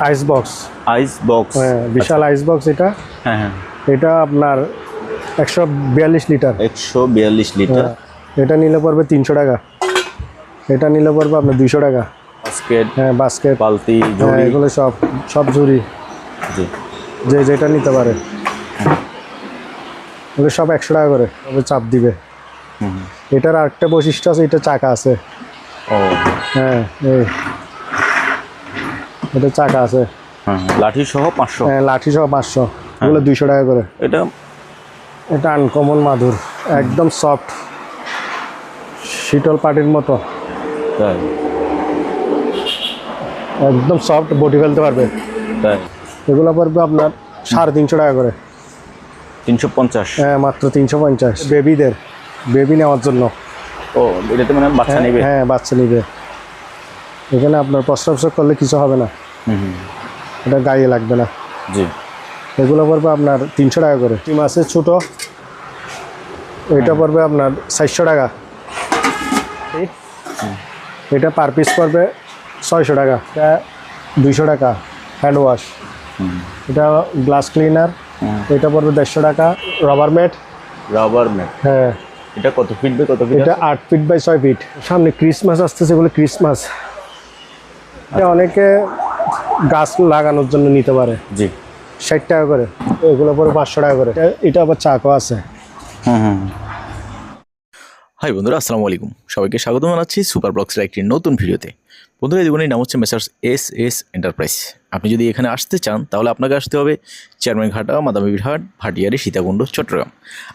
আইস box আইস box হ্যাঁ বিশাল আইস box এটা। হ্যাঁ হ্যাঁ। এটা আপনার একশো বিয়াল্লিশ লিটার। একশো বিয়াল্লিশ লিটার। হ্যাঁ, এটা নিলে পড়বে তিনশো টাকা। এটা নিলে পড়বে আপনার দুইশো টাকা। বাস্কেট। হ্যাঁ বাস্কেট। পালতি হ্যাঁ এগুলো সব সব ঝুড়ি। জি। যে যেটা নিতে পারে। এগুলো সব একশো টাকা করে তবে চাপ দিবে। এটার আরেকটা বৈশিষ্ট্য আছে এটা চাকা আছে। ও। হ্যাঁ এই। এটা চাকা আছে। হ্যাঁ হ্যাঁ। লাঠি সহ পাঁচশো। হ্যাঁ লাঠি সহ পাঁচশো এগুলো দুইশো টাকা করে। এটা এটা আনকমন মাদুর। একদম সফট শীতল পাটির মতো। তাই। একদম সফট বডি ফেলতে পারবে। তাই। এগুলো পড়বে আপনার সাড়ে তিনশো টাকা করে। তিনশো পঞ্চাশ। হ্যাঁ মাত্র তিনশো পঞ্চাশ। বেবিদের। বেবি নেওয়ার জন্য। ও এটাতে মানে বাচ্চা হ্যাঁ, নেবে? হ্যাঁ বাচ্চা নিবে। এখানে আপনার প্রস্রাব করলে কিছু হবে না। এটা গায়ে লাগবে না। জি। এগুলো পড়বে আপনার তিনশো টাকা করে। টিম আছে ছোটো। এটা পড়বে আপনার চারশো টাকা। এটা পার পিস পড়বে ছয়শো টাকা। এটা দুইশো টাকা। হ্যান্ড ওয়াশ এটা গ্লাস ক্লিনার এটা পড়বে দেড়শো টাকা। রবার ম্যাট রবার ম্যাট হ্যাঁ। এটা কত ফিট বাই কত ফিট এটা আট ফিট বাই ছয় ফিট সামনে ক্রিসমাস আসতেছে এগুলো ক্রিসমাস অনেকে গাছ লাগানোর জন্য নিতে পারে। জি। ষাট টাকা করে এগুলো পরে পাঁচশো টাকা করে। এটা আবার চাকও আছে। হুম হুম হাই বন্ধুরা আসসালামু আলাইকুম। সবাইকে স্বাগত জানাচ্ছি সুপার ব্লগসের একটি নতুন ভিডিওতে। বন্ধুরা এই দোকানের নাম হচ্ছে মেসার্স এস এস এন্টারপ্রাইজ আপনি যদি এখানে আসতে চান তাহলে আপনাকে আসতে হবে চেয়ারম্যান ঘাটা মাদামিবির হাট ভাটিয়ারি সীতাকুণ্ড চট্টগ্রাম।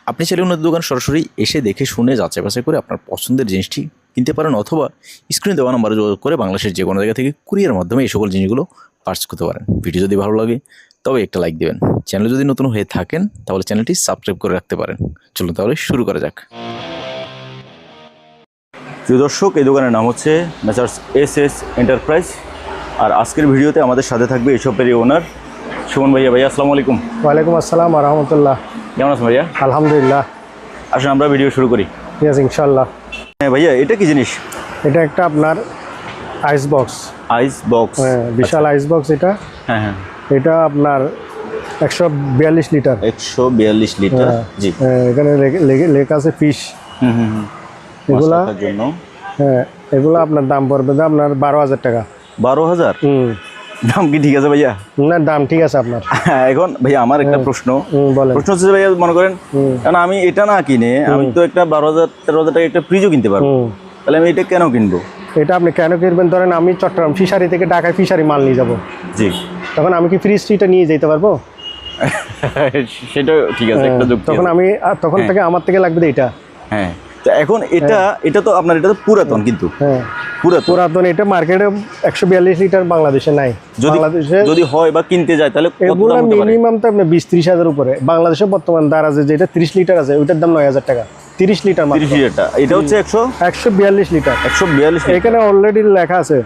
আপনি চাইলে ওনাদের দোকান সরাসরি এসে দেখে শুনে যাচাই বাছাই করে আপনার পছন্দের জিনিসটি কিনতে পারেন অথবা স্ক্রিনে দেওয়া নাম্বারে যোগাযোগ করে বাংলাদেশের যে কোনো জায়গা থেকে কুরিয়ার মাধ্যমে এই সকল জিনিসগুলো পার্চেস করতে পারেন। ভিডিও যদি ভালো লাগে তবে একটা লাইক দেবেন। চ্যানেল যদি নতুন হয়ে থাকেন তাহলে চ্যানেলটি সাবস্ক্রাইব করে রাখতে পারেন। চলুন তাহলে শুরু করা যাক। প্রিয় দর্শক এই দোকানের নাম হচ্ছে মেসার্স এস এস এন্টারপ্রাইজ আর আজকের ভিডিওতে আমাদের সাথে থাকবে এই শপেরই ওনার সুমন ভাইয়া। ভাইয়া আসসালামু আলাইকুম। ওয়ালাইকুম আসসালাম রহমতুল্লাহ। কেমন আছেন ভাইয়া? আলহামদুলিল্লাহ। আসুন আমরা ভিডিও শুরু করি। ঠিক আছে ইনশাল্লাহ হ্যাঁ ভাইয়া এটা কি জিনিস? এটা একটা আপনার আইস বক্স আইস বক্স হ্যাঁ বিশাল আইস বক্স এটা। হ্যাঁ হ্যাঁ। এটা আপনার একশো বিয়াল্লিশ লিটার। একশো বিয়াল্লিশ লিটার হ্যাঁ। জি। হ্যাঁ, এখানে লেখা আছে ফিশ হুম হুম হুম। এগুলা জন্য। হ্যাঁ এগুলো আপনার দাম পড়বে আপনার বারো হাজার টাকা। বারো হাজার? হুম। দাম কি ঠিক আছে ভাইয়া? না দাম ঠিক আছে আপনার। এখন ভাইয়া আমার একটা প্রশ্ন। প্রশ্ন হচ্ছে ভাইয়া মনে করেন কারণ আমি এটা না কিনে আমি তো একটা বারো হাজার তেরো হাজার টাকা একটা ফ্রিজও কিনতে পারব। তাহলে আমি এটা কেন কিনবো? এটা আপনি কেন কিনবেন? ধরেন আমি চট্টগ্রাম ফিশারি থেকে ঢাকায় ফিশারি মাল নিয়ে যাব। জি। তখন আমি কি ফ্রিজ টিটা নিয়ে যেতে পারব? সেটা ঠিক আছে একটা যুক্তি তখন আমি তখন থেকে আমার থেকে লাগবে এটা। হ্যাঁ। তো এখন এটা এটা তো আপনার এটা তো পুরাতন কিন্তু। হ্যাঁ। পুরাতন। এটা মার্কেটে একশো বিয়াল্লিশ লিটার বাংলাদেশে নাই। বাংলাদেশে যদি হয় বা কিনতে যায় তাহলে মিনিমাম তো বিশ ত্রিশ হাজার উপরে। বাংলাদেশে বর্তমান যেটা তিরিশ লিটার আছে ওইটার দাম নয় হাজার টাকা। তিরিশ লিটার তিরিশ লিটারটা এটা হচ্ছে একশো? একশো বিয়াল্লিশ লিটার। একশো বিয়াল্লিশ এখানে অলরেডি লেখা আছে।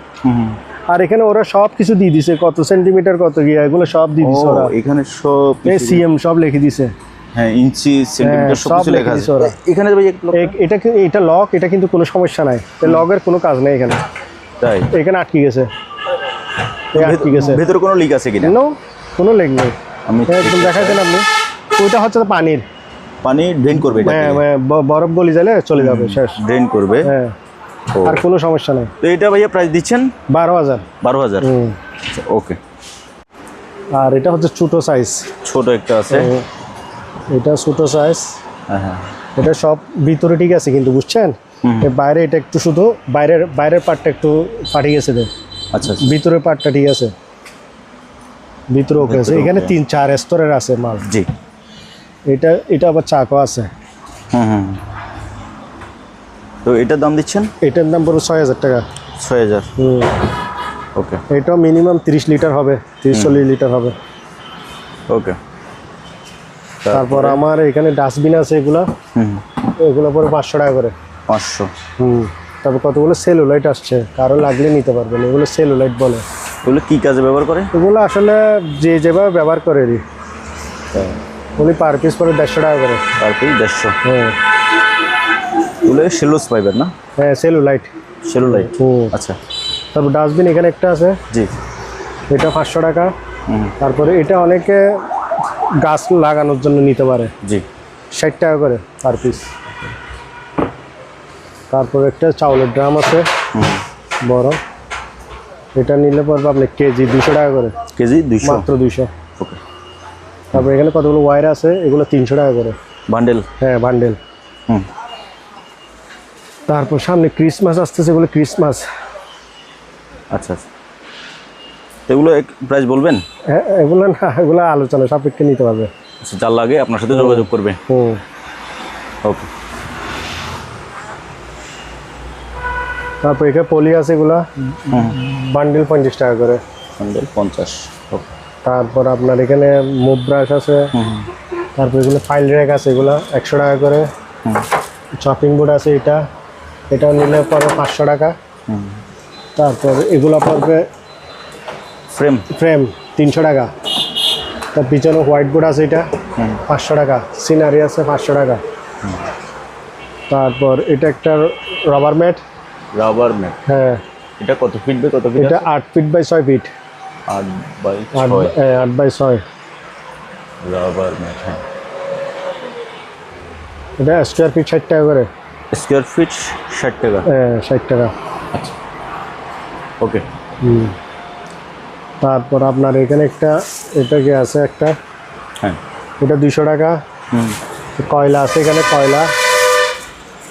আর এখানে ওরা সব কিছু দিয়ে দিছে কত সেন্টিমিটার কত গিয়া এগুলো সব দিয়ে দিছে ওরা। এখানে সব সিএম সব লিখে দিছে। হ্যাঁ ইঞ্চি সেন্টিমিটার হ্যাঁ, সব সব কিছু লেখা আছে। এখানে ভাই একটু লোক- এ- এটা এটা লক এটা কিন্তু কোনো সমস্যা নাই। লগের কোনো কাজ নেই এখানে। তাই? এখানে আটকে গেছে। আটকে গেছে। ভেতরে কোনো লিক আছে কিনা? নো কোনো লেগ নেই। আমি হ্যাঁ, একদম দেখাইছেন আপনি। ওইটা হচ্ছে পানির। পানি ড্রেন করবে হ্যাঁ হ্যাঁ, বরফ গলি যালে চলে যাবে শেষ। ড্রেন করবে। হ্যাঁ আর কোনো সমস্যা নাই। তো এটা ভাইয়া প্রাইস দিচ্ছেন? বারো হাজার। বারো হাজার? হুম। ওকে আর এটা হচ্ছে ছোট সাইজ ছোট একটা আছে। এটা ছোটো সাইজ হ্যাঁ। হ্যাঁ এটা সব ভিতরে ঠিক আছে কিন্তু বুঝছেন? বাইরে এটা একটু শুধু বাইরের বাইরের পার্টটা একটু ফাটে গেছে আচ্ছা আচ্ছা। ভিতরের পার্টটা ঠিক আছে। ভিতরে ওকে আছে। এখানে তিন চার স্তরের আছে মাল। জি। এটা এটা আবার চাকও আছে। হুম হুম তো এটার দাম দিচ্ছেন? এটার দাম পুরো ছয় হাজার টাকা। ছয় হাজার। হুম। ওকে এটা মিনিমাম তিরিশ লিটার হবে তিরিশ চল্লিশ লিটার হবে। ওকে তারপর আমার এখানে ডাস্টবিন আছে এগুলা। এগুলো পরে পাঁচশো টাকা করে। পাঁচশো। হুম। তারপর কতগুলো সেলুলাইট আসছে কারও লাগলে নিতে পারবেন এগুলো সেলুলাইট বলে। এগুলো কী কাজে ব্যবহার করে? এগুলো আসলে যে যেভাবে ব্যবহার করে রি উনি পার পিস পরে দেড়শো টাকা করে। পার পিস দেড়শো। হ্যাঁ এগুলো সেলোস পাইবেন না? হ্যাঁ সেলুলাইট। সেলুলাইট। হুম। আচ্ছা। তারপর ডাস্টবিন এখানে একটা আছে। জি। এটা পাঁচশো টাকা। হুম। তারপরে এটা অনেকে গাছ লাগানোর জন্য নিতে পারে। জি। ষাট টাকা করে পার পিস তারপর একটা চাউলের ড্রাম আছে। বড়। এটা নিলে পড়বে আপনি কেজি দুশো টাকা করে। কেজি দুইশো। মাত্র দুইশো। ওকে। তারপরে এখানে কতগুলো ওয়্যার আছে এগুলো তিনশো টাকা করে। বান্ডেল? হ্যাঁ বান্ডেল। হুম। তারপর সামনে ক্রিসমাস আসতেছে এগুলো ক্রিসমাস আচ্ছা আচ্ছা। এগুলো এক প্রাইস বলবেন? হ্যাঁ এগুলো না এগুলো আলোচনা সাপেক্ষে নিতে পারবে আচ্ছা যার লাগে আপনার সাথে যোগাযোগ করবে। হুম। ওকে তারপর এখানে পলি আছে এগুলা। বান্ডেল পঞ্চাশ টাকা করে। বান্ডেল পঞ্চাশ ওকে তারপর আপনার এখানে মুভ ব্রাশ আছে। তারপর এগুলো ফাইল র্যাক আছে এগুলো একশো টাকা করে। হুম। চপিং বোর্ড আছে এটা। এটা নিলে পড়বে পাঁচশো টাকা। হুম। তারপর এগুলো পড়বে ফ্রেম ফ্রেম তিনশো টাকা। তার পিছনে হোয়াইট বোর্ড আছে এটা পাঁচশো টাকা। সিনারি আছে পাঁচশো টাকা। তারপর এটা একটা রবার ম্যাট রাবার ম্যাট হ্যাঁ। এটা কত ফিট বাই কত ফিট এটা আট ফিট বাই ছয় ফিট আট বাই আট বাই ছয়। রাবার ম্যাট হ্যাঁ। এটা স্কোয়ার ফিট ষাট টাকা করে। স্কোয়ার ফিট ষাট টাকা? হ্যাঁ ষাট টাকা। আচ্ছা। ওকে হুম। তারপর আপনার এখানে একটা এটা কি আছে একটা? হ্যাঁ। এটা দুশো টাকা। কয়লা আছে এখানে? কয়লা?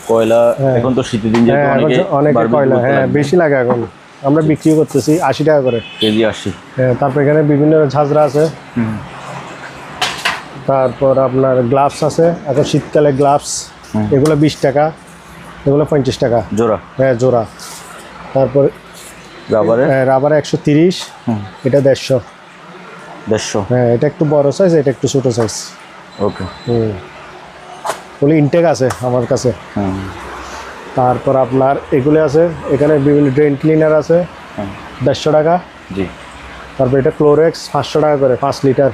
কয়লা এখন তো শীতের দিন হ্যাঁ অনেকে কয়লা হ্যাঁ বেশি লাগে এখন। আমরা বিক্রি করতেছি আশি টাকা করে। কেজি আশি। হ্যাঁ, তারপর এখানে বিভিন্ন ঝাঁঝরা আছে। হুম। তারপর আপনার গ্লাভস আছে। এখন শীতকালে গ্লাভস এগুলো বিশ টাকা এগুলো পঞ্চাশ টাকা। জোড়া? হ্যাঁ জোড়া। তারপর রাবারে রাবার একশো তিরিশ এটা দেড়শো। দেড়শো? হ্যাঁ এটা একটু বড় সাইজ এটা একটু ছোটো সাইজ ওকে হুম। ওগুলো ইনটেক আছে আমার কাছে। তারপর আপনার এগুলো আছে এখানে বিভিন্ন ড্রেন ক্লিনার আছে। দেড়শো টাকা। জি। তারপর এটা ক্লোরেক্স পাঁচশো টাকা করে পাঁচ লিটার।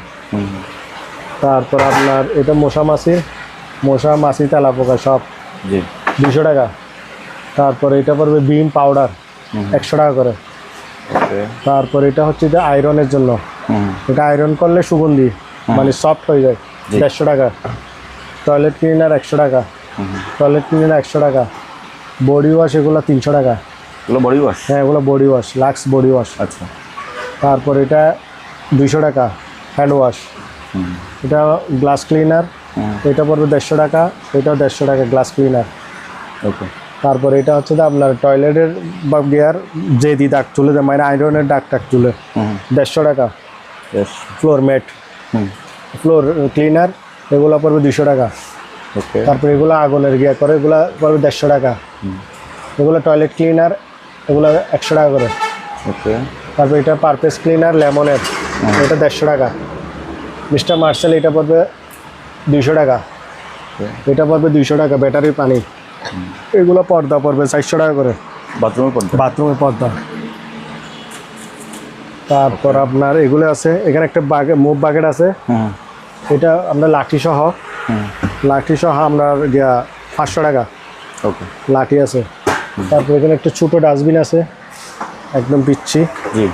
তারপর আপনার এটা মশা মাছির মশা মাছি তেলা পোকা সব। জি। দুশো টাকা। তারপর এটা পড়বে বিম পাউডার। একশো টাকা করে। তারপর এটা হচ্ছে যে আয়রনের জন্য। এটা আয়রন করলে সুগন্ধি মানে সফট হয়ে যায়। দেড়শো টাকা। টয়লেট ক্লিনার একশো টাকা। টয়লেট ক্লিনার একশো টাকা। বডি ওয়াশ এগুলো তিনশো টাকা। এগুলো বডি ওয়াশ হ্যাঁ এগুলো body wash Lux body wash আচ্ছা। তারপর এটা দুইশো টাকা হ্যান্ড ওয়াশ এটা গ্লাস ক্লিনার এটা পড়বে দেড়শো টাকা এটাও দেড়শো টাকা গ্লাস ক্লিনার ওকে। তারপর এটা হচ্ছে যে আপনার টয়লেটের বা গিয়ার যে দি দাগ তুলে দেয় মানে আয়রনের দাগ তুলে হুম। দেড়শো টাকা। Floor mat. ফ্লোর ক্লিনার এগুলো পড়বে দুশো টাকা। ওকে। তারপর এগুলো আগুনের গিয়া করে এগুলো পড়বে দেড়শো টাকা। এগুলো টয়লেট ক্লিনার এগুলো একশো টাকা করে। ওকে। তারপর এটা পারপেস ক্লিনার লেমনের। এটা দেড়শো টাকা। মিস্টার মার্শাল এটা পড়বে দুইশো টাকা। এটা পড়বে দুইশো টাকা ব্যাটারি পানি। এগুলো পর্দা পড়বে চারশো টাকা করে। বাথরুমের পর্দা? বাথরুমের পর্দা। তারপর আপনার এগুলো আছে এখানে একটা বাগে মুভ বাকেট আছে। এটা আপনার লাঠি সহ লাঠি সহ আপনার গিয়া পাঁচশো টাকা। ওকে। লাঠি আছে। তারপর এখানে একটা ছোটো ডাস্টবিন আছে একদম পিচ্ছি। জি।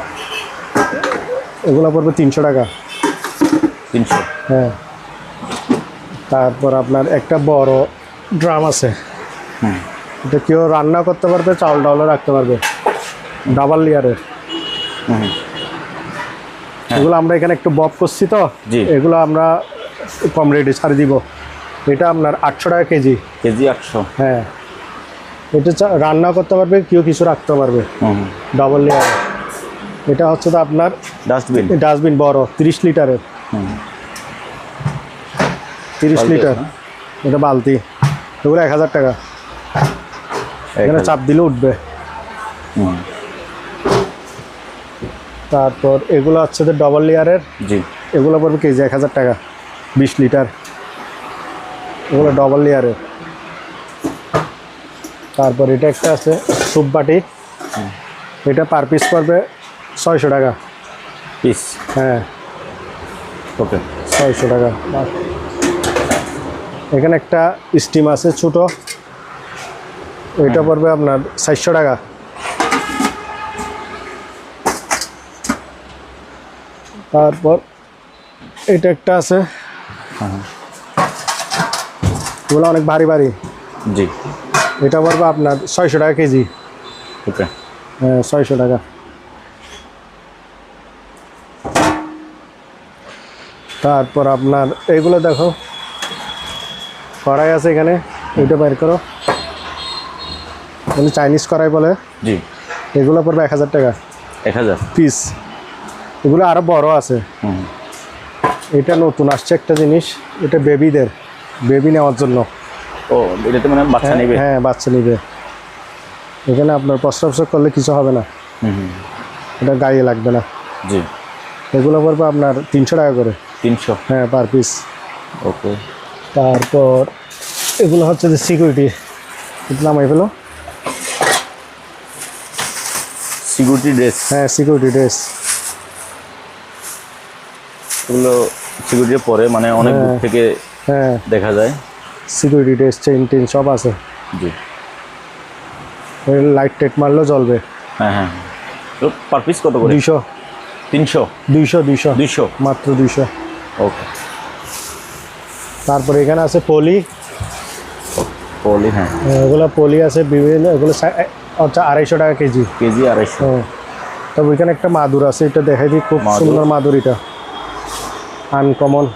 এগুলো পড়বে তিনশো টাকা। তিনশো। হ্যাঁ। তারপর আপনার একটা বড় ড্রাম আছে। এটা কেউ রান্না করতে পারবে চাউল ডাউলও রাখতে পারবে। ডাবল লেয়ারের। হুম। এগুলো আমরা এখানে একটু বব করছি তো এগুলো আমরা কম রেটে ছাড় দিব। এটা আপনার আটশো টাকা কেজি। কেজি আটশো। হ্যাঁ। এটা রান্না করতে পারবে কেউ কিছু রাখতে পারবে। Double layer. এটা হচ্ছে তো আপনার ডাস্টবিন। ডাস্টবিন বড় তিরিশ লিটারের। হুম। তিরিশ লিটার। এটা বালতি। এগুলো এক হাজার টাকা। এখানে চাপ দিলে উঠবে। হুম। তারপর এগুলো হচ্ছে যে ডবল লেয়ারের জি। এগুলো পড়বে কেজি এক হাজার টাকা বিশ লিটার। এগুলো ডবল লেয়ারের তারপর এটা একটা আছে স্যুপ বাটি। এটা পার পিস পড়বে ছয়শো টাকা। পিস হ্যাঁ। ওকে ছয়শো টাকা। এখানে একটা স্টিম আছে ছোট। এটা পড়বে আপনার চারশো টাকা। তারপর এটা একটা আছে। এগুলো অনেক ভারী ভারী। জি। এটা পড়বে আপনার ছয়শো টাকা কেজি। ওকে। হ্যাঁ ছয়শো টাকা। তারপর আপনার এইগুলো দেখো। কড়াই আছে এখানে এটা বের করো। এগুলো চাইনিজ করাই বলে? জি। এগুলো পড়বে এক হাজার টাকা। এক হাজার। পিস এগুলো আরও বড় আছে। হুম। এটা নতুন আসছে একটা জিনিস এটা বেবিদের বেবি নেওয়ার জন্য। ও এটাতে মানে বাচ্চা নেবে? হ্যাঁ বাচ্চা নিবে। এখানে আপনার প্রস্রাব করলে কিছু হবে না। এটা গায়ে লাগবে না। জি। এগুলো পড়বে আপনার তিনশো টাকা করে। তিনশো? হ্যাঁ পার পিস ওকে। তারপর এগুলো হচ্ছে যে সিকিউরিটি নামাই ফেলো। সিকিউরিটি ড্রেস হ্যাঁ সিকিউরিটি ড্রেস এগুলো সিকিউরিটি পরে মানে অনেক দূর হ্যাঁ। থেকে হ্যাঁ। দেখা যায়। সিকিউরিটি ড্রেস চেইন টেন সব আছে। জি। লাইট টেট মারলেও জ্বলবে। হ্যাঁ হ্যাঁ। পার পিস কত করে? দুইশো। তিনশো? দুইশো দুইশো। দুইশো? মাত্র দুইশো। ওকে। তারপরে এখানে আছে পলি। পলি হ্যাঁ। এগুলো পলি আছে বিভিন্ন এগুলো হচ্ছে আড়াইশো টাকা কেজি। কেজি আড়াইশো। তবে ওইখানে একটা মাদুর আছে এটা দেখাই দিই খুব? সুন্দর মাদুর এটা। আনকমন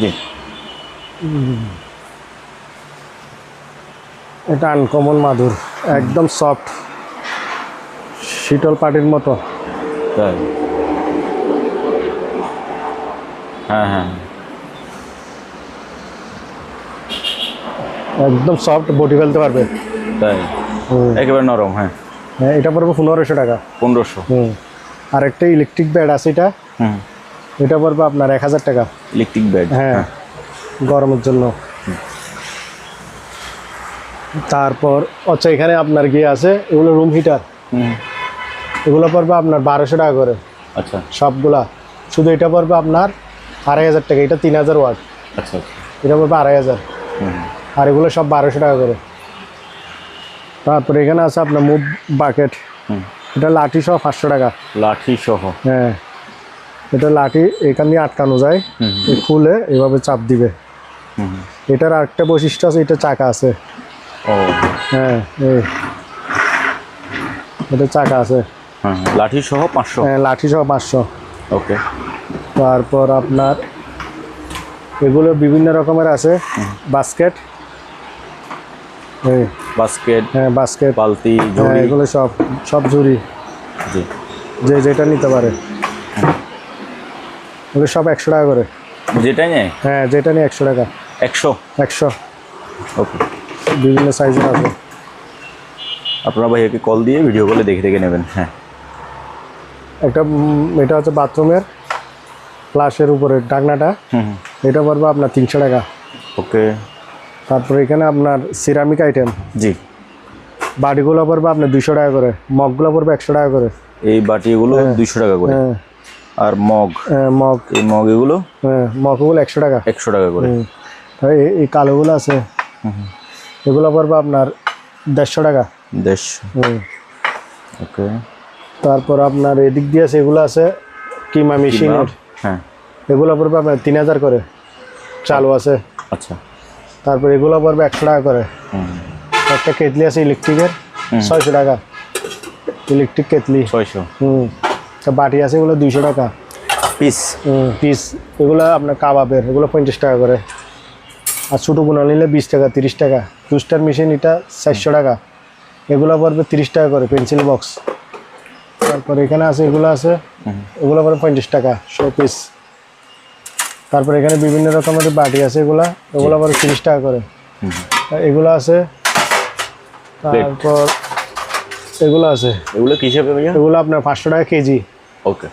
জি। এটা আনকমন মাদুর একদম সফট শীতল পাটির মতো। তাই? হ্যাঁ হ্যাঁ। একদম সফট বডি ফেলতে পারবে। তাই। একেবারে নরম হ্যাঁ। হ্যাঁ এটা পড়বে পনেরোশো টাকা। পনেরোশো। হুম। আর একটা ইলেকট্রিক বেড আছে এটা। হুম। এটা পড়বে আপনার এক হাজার টাকা। ইলেকট্রিক বেড হ্যাঁ। গরমের জন্য। তারপর আচ্ছা এখানে আপনার গিয়ে আছে এগুলো রুম হিটার হুম। এগুলো পড়বে আপনার বারোশো টাকা করে। আচ্ছা। সবগুলা। শুধু এটা পড়বে আপনার আড়াই হাজার টাকা এটা তিন হাজার ওয়াট। আচ্ছা আচ্ছা। এটা পড়বে আড়াই হাজার। হুম। আর এগুলো সব বারোশো টাকা করে। তারপরে এখানে আছে আপনার মুভ বাকেট। এটা লাঠি সহ পাঁচশো টাকা। লাঠি সহ। হ্যাঁ। এটা লাঠি এখান দিয়ে আটকানো যায়। খুলে এভাবে চাপ দিবে। এটার আরেকটা বৈশিষ্ট্য আছে এটা চাকা আছে। ও। হ্যাঁ এটা চাকা আছে। লাঠি সহ পাঁচশো? হ্যাঁ লাঠি সহ পাঁচশো। ওকে। তারপর আপনার এগুলো বিভিন্ন রকমের আছে। বাস্কেট বাস্কেট হ্যাঁ বাস্কেট বালতি হ্যাঁ ঝুড়ি। এগুলো সব সব ঝুড়ি। জি। যে যেটা নিতে পারে। এগুলো সব একশো টাকা করে। যেটাই নেয়? হ্যাঁ যেটা নিয়ে একশো টাকা। একশো? একশো। ওকে। বিভিন্ন সাইজের আছে। আপনারা ভাইয়াকে কল দিয়ে ভিডিও কলে দেখে দেখে নেবেন হ্যাঁ। একটা এটা হচ্ছে বাথরুমের ফ্লাশের উপরে ডাকনাটা। হুম হুম। এটা পড়বে আপনার তিনশো টাকা। ওকে। তারপরে এখানে আপনার সিরামিক আইটেম জি। বাটিগুলো পড়বে আপনার দুশো টাকা করে। মগগুলো পড়বে একশো টাকা করে। এই বাটি এগুলো দুইশো টাকা করে। হ্যাঁ। আর মগ। হ্যাঁ, মগ। এই মগ এগুলো হ্যাঁ মগগুলো একশো টাকা। একশো টাকা করে। এই- কালোগুলো আছে। এগুলো পড়বে আপনার দেড়শো টাকা। দেড়শো। ওকে। তারপর আপনার এদিক দিয়ে আছে এগুলো আছে কিমা। মেশিনের। হ্যাঁ। এগুলো পড়বে আপনার তিন হাজার করে। চালু আছে। আচ্ছা। তারপর এগুলো পড়বে একশো টাকা করে। একটা কেটলি আছে ইলেকট্রিকের ছয়শো টাকা। Electric kettle. ছয়শো। হুম। তা বাটি আছে এগুলো দুইশো টাকা। পিস। হুম পিস। এগুলো আপনার কাবাবের এগুলো পঞ্চাশ টাকা করে। আর ছোটো বোনা নিলে বিশ টাকা তিরিশ টাকা। টুস্টার মেশিন এটা চারশো টাকা। এগুলো পড়বে তিরিশ টাকা করে পেন্সিল বক্স। তারপর এখানে আছে এগুলো আছে। এগুলো পড়বে পঞ্চাশ টাকা শো পিস তারপর এখানে বিভিন্ন রকমের বাটি আছে এগুলা এগুলো আবার তিরিশ টাকা করে। এগুলো আছে তারপর এগুলো আছে। এগুলো কি হিসাবে এগুলো আপনার পাঁচশো টাকা কেজি। ওকে।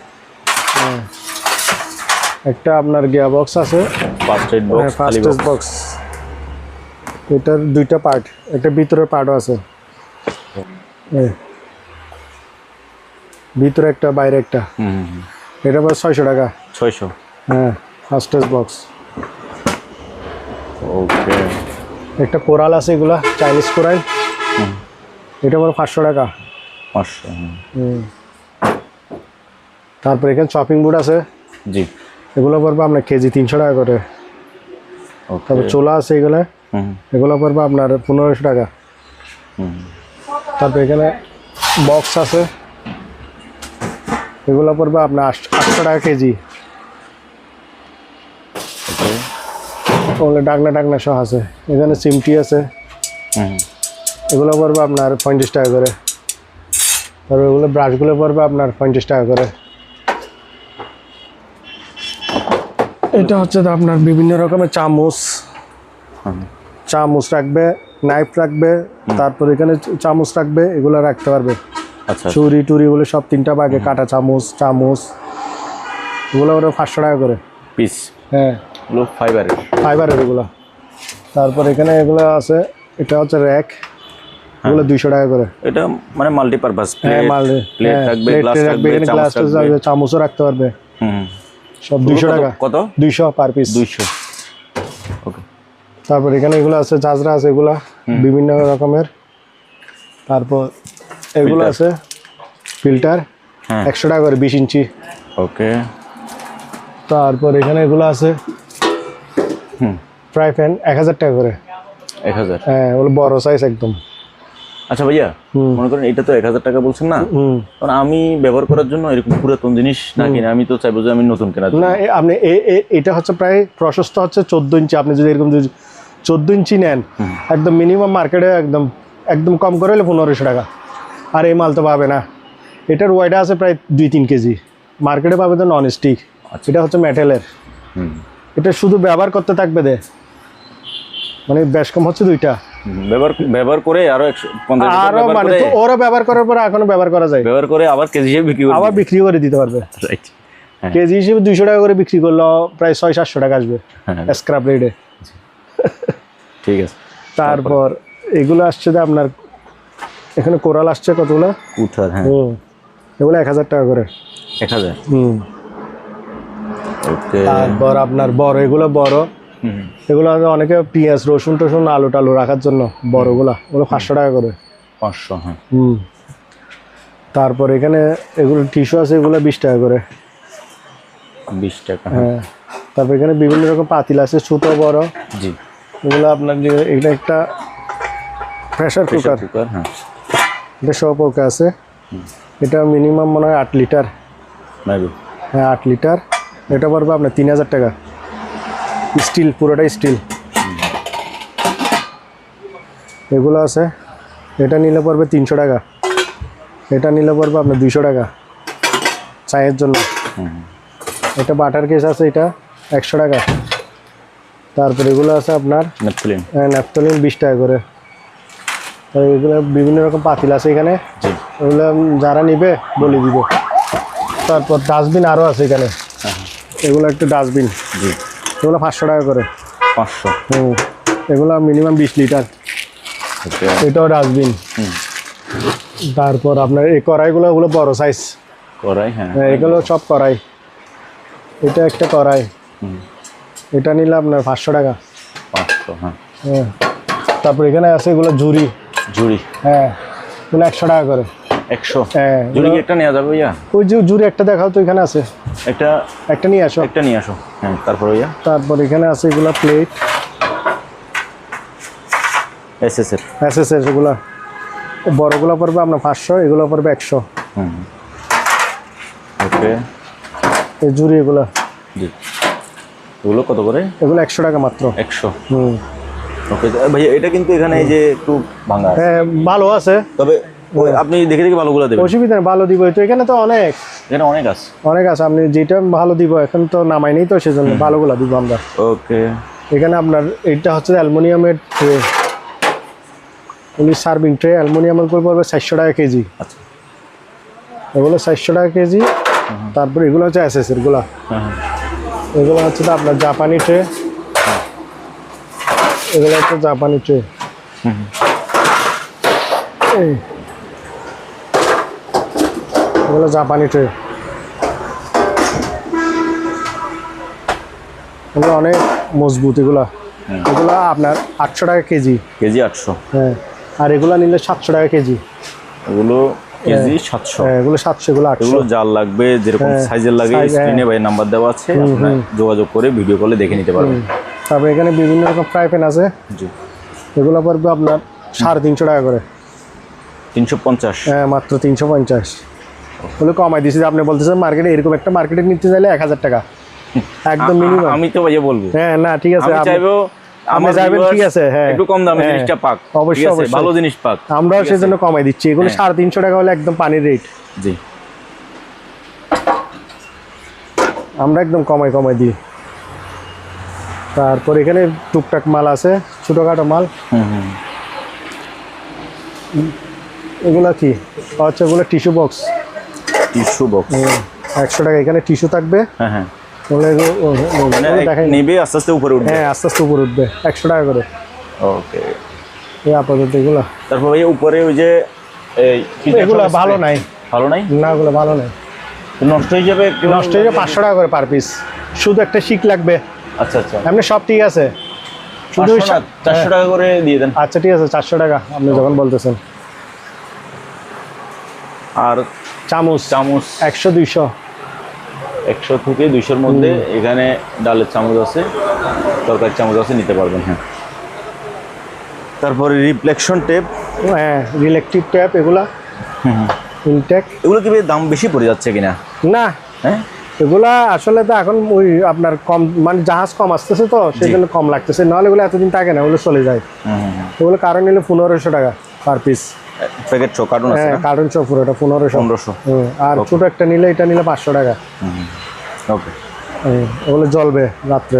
একটা আপনার গিয়া বক্স আছে। ফার্স্ট বক্স বক্স এটার দুইটা পার্ট একটা ভিতরের পার্টও আছে। এই। ভিতরে একটা বাইরে একটা। এটা পর ছয়শো টাকা। ছয়শো। হ্যাঁ। ফার্স্টেজ বক্স ওকে একটা কোরাল আছে এগুলা চাইনিজ কোরাল। এটা পর পাঁচশো টাকা। পাঁচশো। তারপর এখানে শপিং বোর্ড আছে। জি। এগুলো পড়বে আপনার কেজি তিনশো টাকা করে। তারপর চোলা আছে এগুলো। হুম। এগুলো পড়বে আপনার পনেরোশো টাকা। হুম। তারপর এখানে বক্স আছে। এগুলো পড়বে আপনার আটশো টাকা কেজি। ওগুলো ডাকনা ডাকনা সহ আছে। এখানে সিমটি আছে। এগুলো পড়বে আপনার পঞ্চাশ টাকা করে। তারপর এগুলো ব্রাশগুলো পড়বে আপনার পঞ্চাশ টাকা করে। এটা হচ্ছে তো আপনার বিভিন্ন রকমের চামচ। চামচ রাখবে নাইফ রাখবে তারপর এখানে চামচ রাখবে এগুলো রাখতে পারবে। আচ্ছা চুরি টুরি এগুলো সব তিনটা বাগে কাটা চামচ চামচ। এগুলো ওরা পাঁচশো টাকা করে। পিস। হ্যাঁ। এগুলো ফাইবারের ফাইবারের এগুলো। তারপর এখানে এগুলো আছে এটা হচ্ছে র্যাক এগুলো দুইশো টাকা করে। এটা মানে মাল্টিপারপাস হ্যাঁ প্লেট মাল প্লেট থাকবে গ্লাস থাকবে গ্লাস থাকবে চামচও রাখতে পারবে। হুম। সব দুইশো টাকা। কত? দুইশো পার পিস দুইশো। ওকে। তারপর এখানে এগুলো আছে আছে এগুলা বিভিন্ন রকমের। তারপর এগুলো আছে ফিল্টার হ্যাঁ। একশো টাকা করে বিশ ইঞ্চি। ওকে। তারপর এখানে এগুলো আছে ফ্রাই প্যান এক হাজার টাকা করে। এক হাজার? হ্যাঁ ওগুলো বড় সাইজ একদম। আচ্ছা ভাইয়া। মনে করেন এটা তো এক হাজার টাকা বলছেন না? কারণ আমি ব্যবহার করার জন্য এরকম পুরাতন জিনিস না কিনে আমি তো চাইব যে আমি নতুন জন্য। না আপনি এটা হচ্ছে প্রায় প্রশস্ত হচ্ছে চোদ্দ ইঞ্চি। আপনি যদি এরকম যদি চোদ্দ ইঞ্চি নেন একদম মিনিমাম মার্কেটে একদম একদম কম করে হলে পনেরোশো টাকা। আর এই মাল তো পাবে না। এটার ওয়েটা আছে প্রায় দুই তিন কেজি। মার্কেটে পাবে তো নন স্টিক এটা হচ্ছে মেটেলের হুম। এটা শুধু ব্যবহার করতে থাকবে দে। মানে বেশ কম হচ্ছে দুইটা। ব্যবহার ব্যবহার করে আরও আরও মানে করে তো ওরা ব্যবহার করার পরে এখনও ব্যবহার করা যায়। ব্যবহার করে আবার কেজি হিসেবে বিক্রি আবার বিক্রি করে দিতে পারবে। রাইট হ্যাঁ। কেজি হিসেবে দুইশো টাকা করে বিক্রি করলে প্রায় ছয় সাতশো টাকা আসবে হ্যাঁ। স্ক্রাপ রেটে ঠিক আছে। তারপর এগুলো আসছে যে আপনার এখানে কোরাল আসছে কতগুলো? হ্যাঁ। এগুলো এক হাজার টাকা করে। এক হাজার? হুম। তারপর আপনার বড় এগুলো বড়। এগুলো আছে অনেকে পেঁয়াজ রসুন টসুন আলু টালু রাখার জন্য বড়গুলা। ওগুলো পাঁচশো টাকা করে। পাঁচশো হ্যাঁ। হুম। তারপর এখানে এগুলো টিস্যু আছে এগুলো বিশ টাকা করে। বিশ টাকা হ্যাঁ। হ্যাঁ। তারপর এখানে বিভিন্ন রকম পাতিল আছে ছোটো বড়। জি। এগুলো আপনার যে এটা একটা প্রেশার কুকার কুকার হ্যাঁ। এটা সব ওকে আছে। এটা মিনিমাম মনে হয় আট লিটার। হ্যাঁ আট লিটার। এটা পড়বে আপনার তিন হাজার টাকা। স্টিল পুরোটাই স্টিল। এগুলো আছে এটা নিলে পড়বে তিনশো টাকা। এটা নিলে পড়বে আপনার দুইশো টাকা চায়ের জন্য। এটা বাটার কেস আছে এটা একশো টাকা। তারপর এগুলো আছে আপনার হ্যাঁ ন্যাপথলিন বিশ টাকা করে। এগুলো বিভিন্ন রকম পাতিল আছে এখানে। এগুলো যারা নিবে বলে দিব। তারপর ডাস্টবিন আরও আছে এখানে। এগুলো একটা ডাস্টবিন। জি। এগুলো পাঁচশো টাকা করে। পাঁচশো। হুম। এগুলো মিনিমাম বিশ লিটার। এটাও ডাস্টবিন। হুম। তারপর আপনার এই কড়াইগুলো ওগুলো বড় সাইজ কড়াই হ্যাঁ। এগুলো সব কড়াই। এটা একটা কড়াই। হুম। এটা নিলে আপনার পাঁচশো টাকা। পাঁচশো হ্যাঁ। হ্যাঁ। তারপর এখানে আছে এগুলো ঝুড়ি। জুড়ি হ্যাঁ। এগুলো একশো টাকা করে। একশো। হ্যাঁ জুড়ি একটা নেওয়া যাবে ভাইয়া? ওই যে ঝুড়ি একটা দেখাও তো এখানে আছে। একটা একটা নিয়ে আসো। একটা নিয়ে আসো। হ্যাঁ তারপর ভাইয়া? তারপর এখানে আছে এগুলো প্লেট এস এস এর এস এস এস এগুলো। বড়গুলো পড়বে আপনার পাঁচশো এগুলো পড়বে একশো। হুম। ওকে। এই জুড়ি এগুলো। জি। এগুলো কত করে? এগুলো একশো টাকা মাত্র। একশো। হুম। ওকে ভাইয়া এটা কিন্তু এখানে এই যে একটু ভাঙা হ্যাঁ ভালো আছে। তবে আপনি দেখে দেখে ভালোগুলো দেবেন। অসুবিধা নেই ভালো দিব তো। এখানে তো অনেক। এখানে অনেক আছে। অনেক আছে। আপনি যেটা ভালো দিব এখন তো নামাই নেই তো সেজন্য ভালোগুলো দিব আমরা। ওকে। এখানে আপনার এইটা হচ্ছে অ্যালুমিনিয়ামের ট্রে সার্ভিং ট্রে অ্যালুমিনিয়ামের উপর পড়বে চারশো টাকা কেজি। আচ্ছা। এগুলো চারশো টাকা কেজি। তারপর এগুলো হচ্ছে এস এরগুলো হ্যাঁ হ্যাঁ। এগুলো হচ্ছে তো আপনার জাপানি ট্রে এগুলো হচ্ছে জাপানি ট্রে হুম, এই। এগুলো জাপানি ট্রে। এগুলো অনেক মজবুত এগুলা। হুম। এগুলো আপনার আটশো টাকা কেজি। কেজি আটশো। হ্যাঁ। আর এগুলো নিলে সাতশো টাকা কেজি। এগুলো কেজি সাতশো। হ্যাঁ, এগুলো সাতশো এগুলো জাল লাগবে যেরকম হ্যাঁ, সাইজের লাগে স্ক্রিনে ভাই নাম্বার দেওয়া আছে যোগাযোগ করে ভিডিও কলে দেখে নিতে পারবেন। তারপরে এখানে বিভিন্ন রকম ফ্রাই প্যান আছে। জি। এগুলো পড়বে আপনার সাড়ে তিনশো টাকা করে। তিনশো পঞ্চাশ। হ্যাঁ মাত্র তিনশো পঞ্চাশ। ওগুলো কমাই দিয়েছি যে আপনি বলতেছেন মার্কেটে এরকম একটা মার্কেটে নিতে চাইলে এক হাজার টাকা। একদম মিনিমাম আমি তো ভাইয়া বলব। হ্যাঁ না ঠিক আছে আমি চাইব আমার চাইবেন, ঠিক আছে, হ্যাঁ। একটু কম দামে হ্যাঁ, জিনিসটা পাক অবশ্যই, অবশ্যই। ভালো জিনিস পাক আমরাও সেজন্য কমাই দিচ্ছি। এগুলো সাড়ে তিনশো টাকা হলে একদম পানির রেট জি। আমরা একদম কমাই কমাই দিই। তারপর এখানে টুকটাক মাল আছে ছোটোখাটো মাল। এগুলো কি? আচ্ছা এগুলো টিস্যু বক্স। Tissue box. একশো টাকা। এখানে টিস্যু থাকবে। হ্যাঁ হ্যাঁ। এগুলো- ও- মানে নেবে আস্তে আস্তে উপরে উঠবে। হ্যাঁ আস্তে আস্তে উপরে উঠবে। একশো টাকা করে। ওকে। এই আপাতত এগুলো। তারপর ভাইয়া উপরে ওই যে এই এগুলো ভালো নাই। ভালো নাই? না ওগুলো ভালো নাই। নষ্ট হয়ে যাবে নষ্ট হয়ে যাবে পাঁচশো টাকা করে পার পিস শুধু একটা শিক লাগবে। আচ্ছা আচ্ছা। এমনি সব ঠিক আছে। শুধু চারশো হ্যাঁ। টাকা করে দিয়ে দেন। আচ্ছা ঠিক আছে চারশো টাকা আপনি যখন বলতেছেন। আর চামচ চামচ। একশো দুইশো। একশো থেকে দুইশোর মধ্যে এখানে ডালের চামচ আছে তরকারি চামচ আছে নিতে পারবেন হ্যাঁ। তারপরে রিফ্লেকশন টেপ হ্যাঁ রিলেকটিভ ট্যাপ এগুলা। ইনটেক এগুলো কি দাম বেশি পড়ে যাচ্ছে কিনা? না। হ্যাঁ? এগুলা আসলে তো এখন ওই আপনার কম মানে জাহাজ কম আসতেছে তো সেই জন্য কম লাগতেছে। নাহলে এগুলো এতদিন থাকে না ওগুলো চলে যায়। এগুলো কারণ নিলে পনেরোশো টাকা পার পিস প্যাকেট চো কার্টুন আছে হ্যাঁ না? কার্টুন চো পুরোটা পনেরোশো। পনেরোশো। হুম, আর ছোট একটা নিলে এটা নিলে পাঁচশো টাকা। ওকে ওগুলো জ্বলবে রাত্রে।